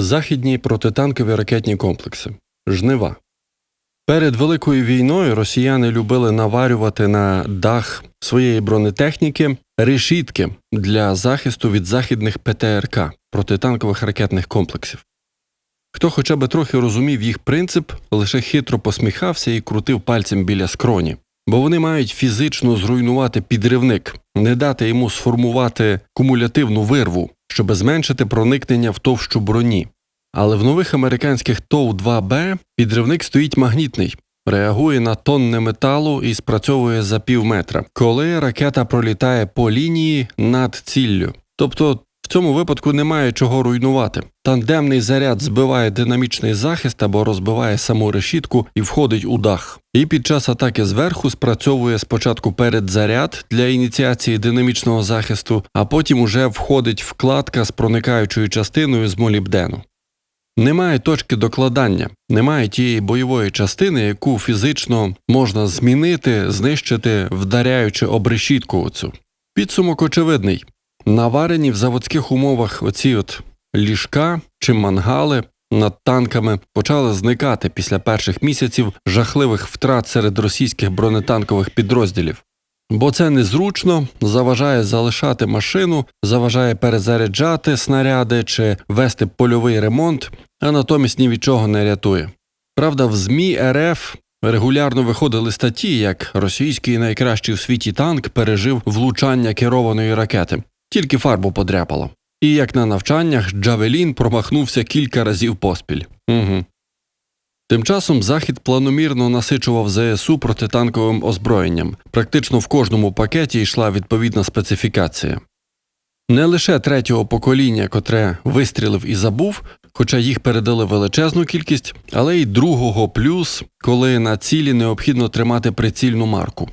Західні протитанкові ракетні комплекси. Жнива. Перед Великою війною росіяни любили наварювати на дах своєї бронетехніки решітки для захисту від західних ПТРК протитанкових ракетних комплексів. Хто хоча б трохи розумів їх принцип, лише хитро посміхався і крутив пальцем біля скроні, бо вони мають фізично зруйнувати підривник, не дати йому сформувати кумулятивну вирву, щоб зменшити проникнення в товщу броні. Але в нових американських тов 2 б підривник стоїть магнітний, реагує на тонни металу і спрацьовує за пів метра, коли ракета пролітає по лінії над ціллю. Тобто цьому випадку немає чого руйнувати. Тандемний заряд збиває динамічний захист або розбиває саму решітку і входить у дах. І під час атаки зверху спрацьовує спочатку передзаряд для ініціації динамічного захисту, а потім уже входить вкладка з проникаючою частиною з молібдену. Немає точки докладання, немає тієї бойової частини, яку фізично можна змінити, знищити, вдаряючи об решітку оцю. Підсумок очевидний. Наварені в заводських умовах оці от ліжка чи мангали над танками почали зникати після перших місяців жахливих втрат серед російських бронетанкових підрозділів. Бо це незручно, заважає залишати машину, заважає перезаряджати снаряди чи вести польовий ремонт, а натомість ні від чого не рятує. Правда, в ЗМІ РФ регулярно виходили статті, як російський найкращий в світі танк пережив влучання керованої ракети, тільки фарбу подряпало. І як на навчаннях Джавелін промахнувся кілька разів поспіль. Угу. Тим часом Захід планомірно насичував ЗСУ протитанковим озброєнням. Практично в кожному пакеті йшла відповідна специфікація. Не лише третього покоління, котре вистрілив і забув, хоча їх передали величезну кількість, але й другого плюс, коли на цілі необхідно тримати прицільну марку.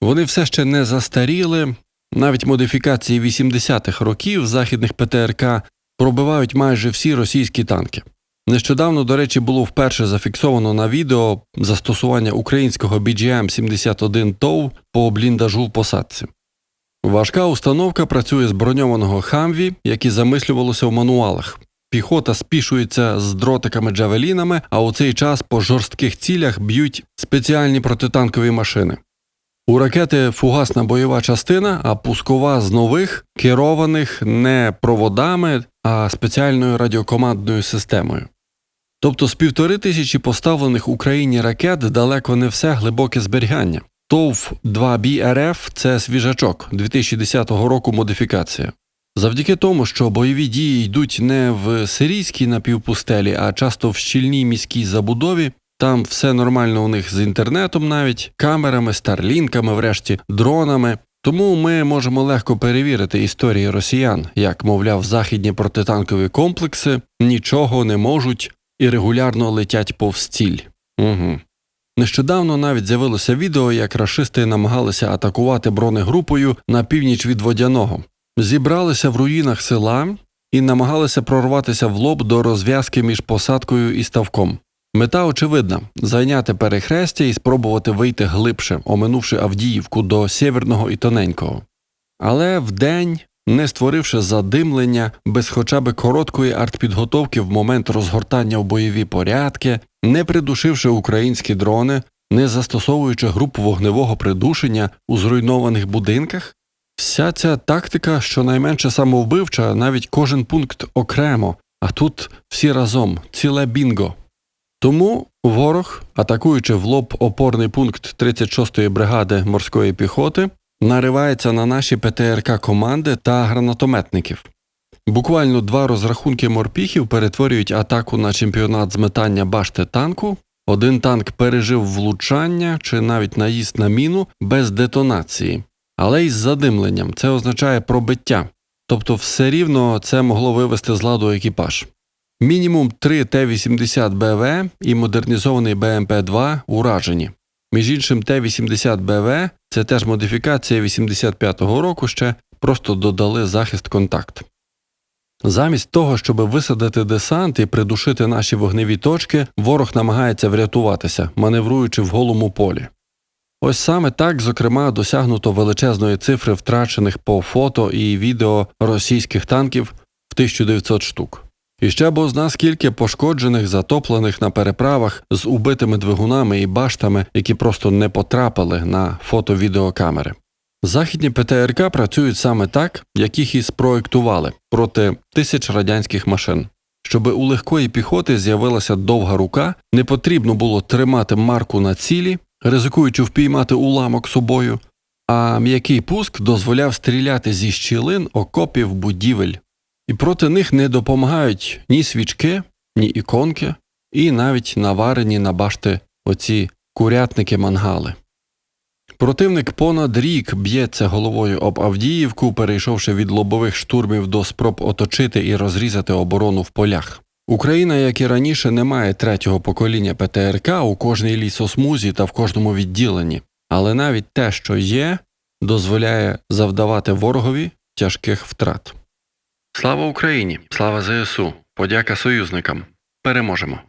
Вони все ще не застаріли, навіть модифікації 80-х років західних ПТРК пробивають майже всі російські танки. Нещодавно, до речі, було вперше зафіксовано на відео застосування українського BGM-71 TOW по бліндажу в посадці. Важка установка працює з броньованого хамві, як і замислювалося в мануалах. Піхота спішується з дротиками-джавелінами, а у цей час по жорстких цілях б'ють спеціальні протитанкові машини. У ракети фугасна бойова частина, а пускова з нових, керованих не проводами, а спеціальною радіокомандною системою. Тобто з півтори тисячі поставлених Україні ракет далеко не все глибоке зберігання. ТОВ 2 РФ – це свіжачок 2010 року модифікація. Завдяки тому, що бойові дії йдуть не в сирійській напівпустелі, а часто в щільній міській забудові, там все нормально у них з інтернетом, навіть камерами, старлінками, врешті, дронами. Тому ми можемо легко перевірити історії росіян, як мовляв, західні протитанкові комплекси нічого не можуть і регулярно летять повз ціль. Угу. Нещодавно навіть з'явилося відео, як рашисти намагалися атакувати бронегрупою на північ від водяного, зібралися в руїнах села і намагалися прорватися в лоб до розв'язки між посадкою і ставком. Мета очевидна зайняти перехрестя і спробувати вийти глибше, оминувши Авдіївку до Сєвєрного і Тоненького. Але вдень, не створивши задимлення, без хоча б короткої артпідготовки в момент розгортання в бойові порядки, не придушивши українські дрони, не застосовуючи груп вогневого придушення у зруйнованих будинках, вся ця тактика щонайменше самовбивча, навіть кожен пункт окремо, а тут всі разом, ціле бінго. Тому ворог, атакуючи в лоб опорний пункт 36-ї бригади морської піхоти, наривається на наші ПТРК команди та гранатометників. Буквально два розрахунки морпіхів перетворюють атаку на чемпіонат з метання башти танку. Один танк пережив влучання чи навіть наїзд на міну без детонації, але із задимленням це означає пробиття, тобто все рівно це могло вивести з ладу екіпаж. Мінімум 3 Т-80БВ і модернізований БМП-2 уражені. Між іншим, Т-80БВ це теж модифікація 85-го року ще просто додали захист контакт. Замість того, щоб висадити десант і придушити наші вогневі точки, ворог намагається врятуватися, маневруючи в голому полі. Ось саме так, зокрема, досягнуто величезної цифри втрачених по фото і відео російських танків в 1900 штук. І ще бозна скільки пошкоджених, затоплених на переправах з убитими двигунами і баштами, які просто не потрапили на фото-відеокамери. Західні ПТРК працюють саме так, як їх і спроектували проти тисяч радянських машин. Щоби у легкої піхоти з'явилася довга рука, не потрібно було тримати марку на цілі, ризикуючи впіймати уламок собою, а м'який пуск дозволяв стріляти зі щілин, окопів, будівель. І проти них не допомагають ні свічки, ні іконки, і навіть наварені на башти оці курятники-мангали. Противник понад рік б'ється головою об Авдіївку, перейшовши від лобових штурмів до спроб оточити і розрізати оборону в полях. Україна, як і раніше, не має третього покоління ПТРК у кожній лісосмузі та в кожному відділенні, але навіть те, що є, дозволяє завдавати ворогові тяжких втрат. Слава Україні! Слава ЗСУ! Подяка союзникам! Переможемо!